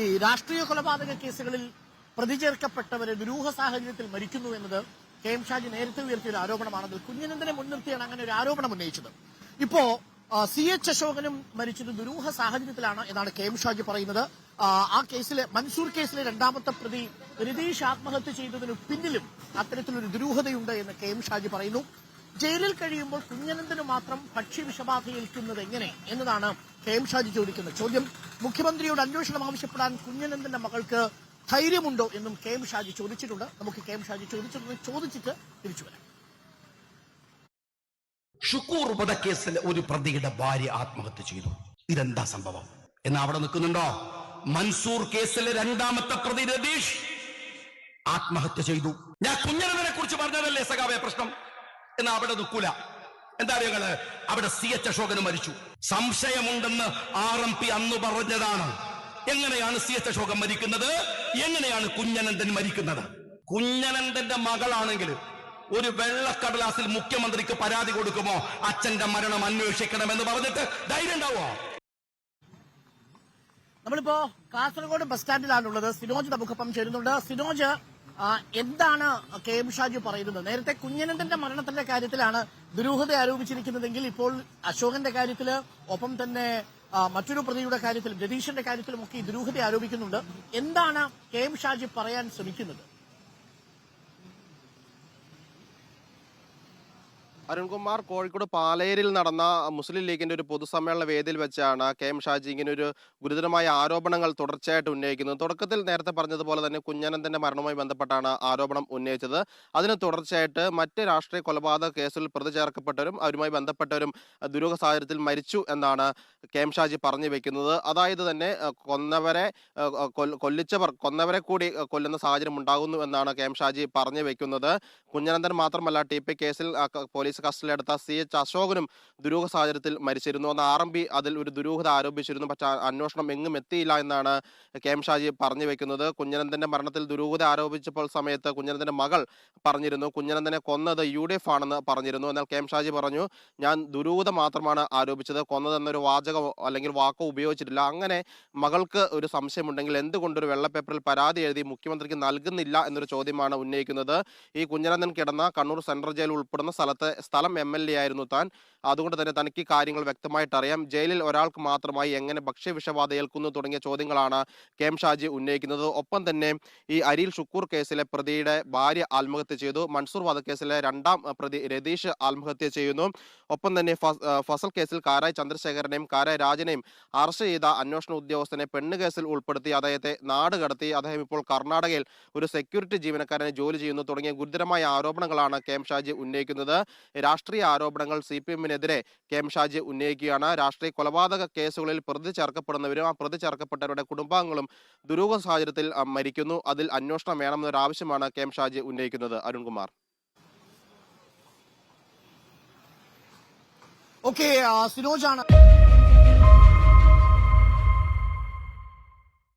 ഈ രാഷ്ട്രീയ കൊലപാതക കേസുകളിൽ പ്രതി ചേർക്കപ്പെട്ടവരെ ദുരൂഹ സാഹചര്യത്തിൽ മരിക്കുന്നു എന്നത് കെ എം ഷാജി നേരത്തെ ഉയർത്തിയ ഒരു ആരോപണമാണെന്ന് കുഞ്ഞനന്ദനെ മുൻനിർത്തിയാണ് അങ്ങനെ ഒരു ആരോപണം ഉന്നയിച്ചത്. ഇപ്പോ സി എച്ച് അശോകനും മരിച്ചത് ദുരൂഹ സാഹചര്യത്തിലാണ് എന്നാണ് കെ എം ഷാജി പറയുന്നത്. ആ കേസിലെ മൻസൂർ കേസിലെ രണ്ടാമത്തെ പ്രതി രതീഷ് ആത്മഹത്യ ചെയ്തതിനു പിന്നിലും അത്തരത്തിലൊരു ദുരൂഹതയുണ്ട് എന്ന് കെ എം ഷാജി പറയുന്നു. ജയിലിൽ കഴിയുമ്പോൾ കുഞ്ഞനന്ദന് മാത്രം ഭക്ഷ്യവിഷബാധയേൽക്കുന്നത് എങ്ങനെ എന്നതാണ് കെ എം ഷാജി ചോദിക്കുന്നത് ചോദ്യം. മുഖ്യമന്ത്രിയോട് അന്വേഷണം ആവശ്യപ്പെടാൻ കുഞ്ഞനന്ദന്റെ മകൾക്ക് ധൈര്യമുണ്ടോ എന്നും കെ എം ഷാജി ചോദിച്ചിട്ടുണ്ട്. നമുക്ക് കെ എം ഷാജി ചോദിച്ചിട്ടുണ്ട് ചോദിച്ചിട്ട് തിരിച്ചു വരാം. ഷുക്കൂർ വധക്കേസിൽ ഒരു പ്രതിയുടെ ഭാര്യ ആത്മഹത്യ ചെയ്തു. ഇതെന്താ സംഭവം? എന്ന് അവിടെ നിൽക്കുന്നുണ്ടോ? മൻസൂർ കേസിലെ രണ്ടാമത്തെ പ്രതി രതീഷ് ആത്മഹത്യ ചെയ്തു. ഞാൻ കുഞ്ഞനന്ദനെ കുറിച്ച് പറഞ്ഞതല്ലേ സഖാവേ പ്രശ്നം? എന്ന് അവിടെ നിൽക്കൂല. എന്താ അറിയങ്ങൾ അവിടെ സി എച്ച് അശോകന് മരിച്ചു. സംശയമുണ്ടെന്ന് ആർ എം പി അന്ന് പറഞ്ഞതാണ്. എങ്ങനെയാണ് സി എച്ച് അശോകൻ മരിക്കുന്നത്? എങ്ങനെയാണ് കുഞ്ഞനന്ദൻ മരിക്കുന്നത്? കുഞ്ഞനന്ദന്റെ മകളാണെങ്കിൽ ഒരു വെള്ളക്കടലാസിൽ മുഖ്യമന്ത്രിക്ക് പരാതി കൊടുക്കുമോ? അച്ഛന്റെ മരണം അന്വേഷിക്കണമെന്ന് പറഞ്ഞിട്ട് ധൈര്യം ഉണ്ടാവോ നമ്മളിപ്പോ കാസർഗോഡ് ബസ് സ്റ്റാൻഡിലാണുള്ളത്. സിനോജ് നമുക്കൊപ്പം ചേരുന്നുണ്ട്. സിനോജ് എന്താണ് കെ എം ഷാജി പറയുന്നത്? നേരത്തെ കുഞ്ഞനന്ദന്റെ മരണത്തിന്റെ കാര്യത്തിലാണ് ദുരൂഹത ആരോപിച്ചിരിക്കുന്നതെങ്കിൽ ഇപ്പോൾ അശോകന്റെ കാര്യത്തിൽ ഒപ്പം തന്നെ മറ്റൊരു പ്രതിയുടെ കാര്യത്തിലും രതീഷിന്റെ കാര്യത്തിലും ഒക്കെ ദുരൂഹത ആരോപിക്കുന്നുണ്ട്. എന്താണ് കെ എം ഷാജി പറയാൻ ശ്രമിക്കുന്നത്? അരുൺകുമാർ കോഴിക്കോട് പാലേരിൽ നടന്ന മുസ്ലിം ലീഗിന്റെ ഒരു പൊതുസമ്മേളന വേദിയിൽ വെച്ചാണ് കെ എം ഷാജി ഇങ്ങനെ ഒരു ഗുരുതരമായ ആരോപണങ്ങൾ തുടർച്ചയായിട്ട് ഉന്നയിക്കുന്നത്. തുടക്കത്തിൽ നേരത്തെ പറഞ്ഞതുപോലെ തന്നെ കുഞ്ഞനന്തന്റെ മരണവുമായി ബന്ധപ്പെട്ടാണ് ആരോപണം ഉന്നയിച്ചത്. അതിന് തുടർച്ചയായിട്ട് മറ്റ് രാഷ്ട്രീയ കൊലപാതക കേസിൽ പ്രതി ചേർക്കപ്പെട്ടവരും അവരുമായി ബന്ധപ്പെട്ടവരും ദുരൂഹ സാഹചര്യത്തിൽ മരിച്ചു എന്നാണ് കെ എം ഷാജി പറഞ്ഞു വെക്കുന്നത്. അതായത് തന്നെ കൊന്നവരെ കൊല്ലിച്ചവർ കൊന്നവരെ കൂടി കൊല്ലുന്ന സാഹചര്യം ഉണ്ടാകുന്നു എന്നാണ് കെ എം ഷാജി പറഞ്ഞു വെക്കുന്നത്. കുഞ്ഞനന്ദൻ മാത്രമല്ല ടി പി കേസിൽ ക- പോലീസ് കസ്റ്റഡിയിലെടുത്ത സി എച്ച് അശോകനും ദുരൂഹ സാഹചര്യത്തിൽ മരിച്ചിരുന്നു. അന്ന് ആർ എം പി അതിൽ ഒരു ദുരൂഹത ആരോപിച്ചിരുന്നു. പക്ഷെ അന്വേഷണം എങ്ങും എത്തിയില്ല എന്നാണ് കെ എം ഷാജി പറഞ്ഞു വെക്കുന്നത്. കുഞ്ഞനന്ദന്റെ മരണത്തിൽ ദുരൂഹത ആരോപിച്ചപ്പോൾ സമയത്ത് കുഞ്ഞനന്ദന്റെ മകൾ പറഞ്ഞിരുന്നു. കുഞ്ഞനന്ദനെ കൊന്നത് യു ഡി എഫ് ആണെന്ന് പറഞ്ഞിരുന്നു. എന്നാൽ കെ എം ഷാജി പറഞ്ഞു ഞാൻ ദുരൂഹത മാത്രമാണ് ആരോപിച്ചത്. കൊന്നതെന്നൊരു വാചകം അല്ലെങ്കിൽ വാക്കോ ഉപയോഗിച്ചിട്ടില്ല. അങ്ങനെ മകൾക്ക് ഒരു സംശയമുണ്ടെങ്കിൽ എന്തുകൊണ്ടൊരു വെള്ളപ്പേപ്പറിൽ പരാതി എഴുതി മുഖ്യമന്ത്രിക്ക് നൽകുന്നില്ല എന്നൊരു ചോദ്യമാണ് ഉന്നയിക്കുന്നത്. ഈ കുഞ്ഞനന്ദൻ കിടന്ന കണ്ണൂർ സെൻട്രൽ ജയിൽ ഉൾപ്പെടുന്ന സ്ഥലത്തെ സ്ഥലം എം എൽ എ ആയിരുന്നു താൻ. അതുകൊണ്ട് തന്നെ തനിക്ക് കാര്യങ്ങൾ വ്യക്തമായിട്ട് അറിയാം ജയിലിൽ ഒരാൾക്ക് മാത്രമായി എങ്ങനെ ഭക്ഷ്യവിഷബാധ ഏൽക്കുന്നു തുടങ്ങിയ ചോദ്യങ്ങളാണ് കെ എം ഷാജി ഉന്നയിക്കുന്നത്. ഒപ്പം തന്നെ ഈ അരിയിൽ ഷുക്കൂർ കേസിലെ പ്രതിയുടെ ഭാര്യ ആത്മഹത്യ ചെയ്തു. മൻസൂർ വധക്കേസിലെ രണ്ടാം പ്രതി രതീഷ് ആത്മഹത്യ ചെയ്യുന്നു. ഒപ്പം തന്നെ ഫസൽ കേസിൽ കാരായ് ചന്ദ്രശേഖരനെയും കാരായ് രാജനെയും അറസ്റ്റ് ചെയ്ത അന്വേഷണ ഉദ്യോഗസ്ഥനെ പെണ്ണ് കേസിൽ ഉൾപ്പെടുത്തി അദ്ദേഹത്തെ നാട് കടത്തി. അദ്ദേഹം ഇപ്പോൾ കർണാടകയിൽ ഒരു സെക്യൂരിറ്റി ജീവനക്കാരനെ ജോലി ചെയ്യുന്നു തുടങ്ങിയ ഗുരുതരമായ ആരോപണങ്ങളാണ് കെ എം ഷാജി ഉന്നയിക്കുന്നത്. രാഷ്ട്രീയ ആരോപണങ്ങൾ സി പി എമ്മിനെതിരെ കെ എം ഷാജി ഉന്നയിക്കുകയാണ്. രാഷ്ട്രീയ കൊലപാതക കേസുകളിൽ പ്രതി ചേർക്കപ്പെടുന്നവരും ആ പ്രതി ചേർക്കപ്പെട്ടവരുടെ കുടുംബാംഗങ്ങളും ദുരൂഹ സാഹചര്യത്തിൽ മരിക്കുന്നു. അതിൽ അന്വേഷണം വേണമെന്നൊരു ആവശ്യമാണ് കെ എം ഷാജി ഉന്നയിക്കുന്നത്. അരുൺകുമാർ. ഓക്കെ സിനോജാണ്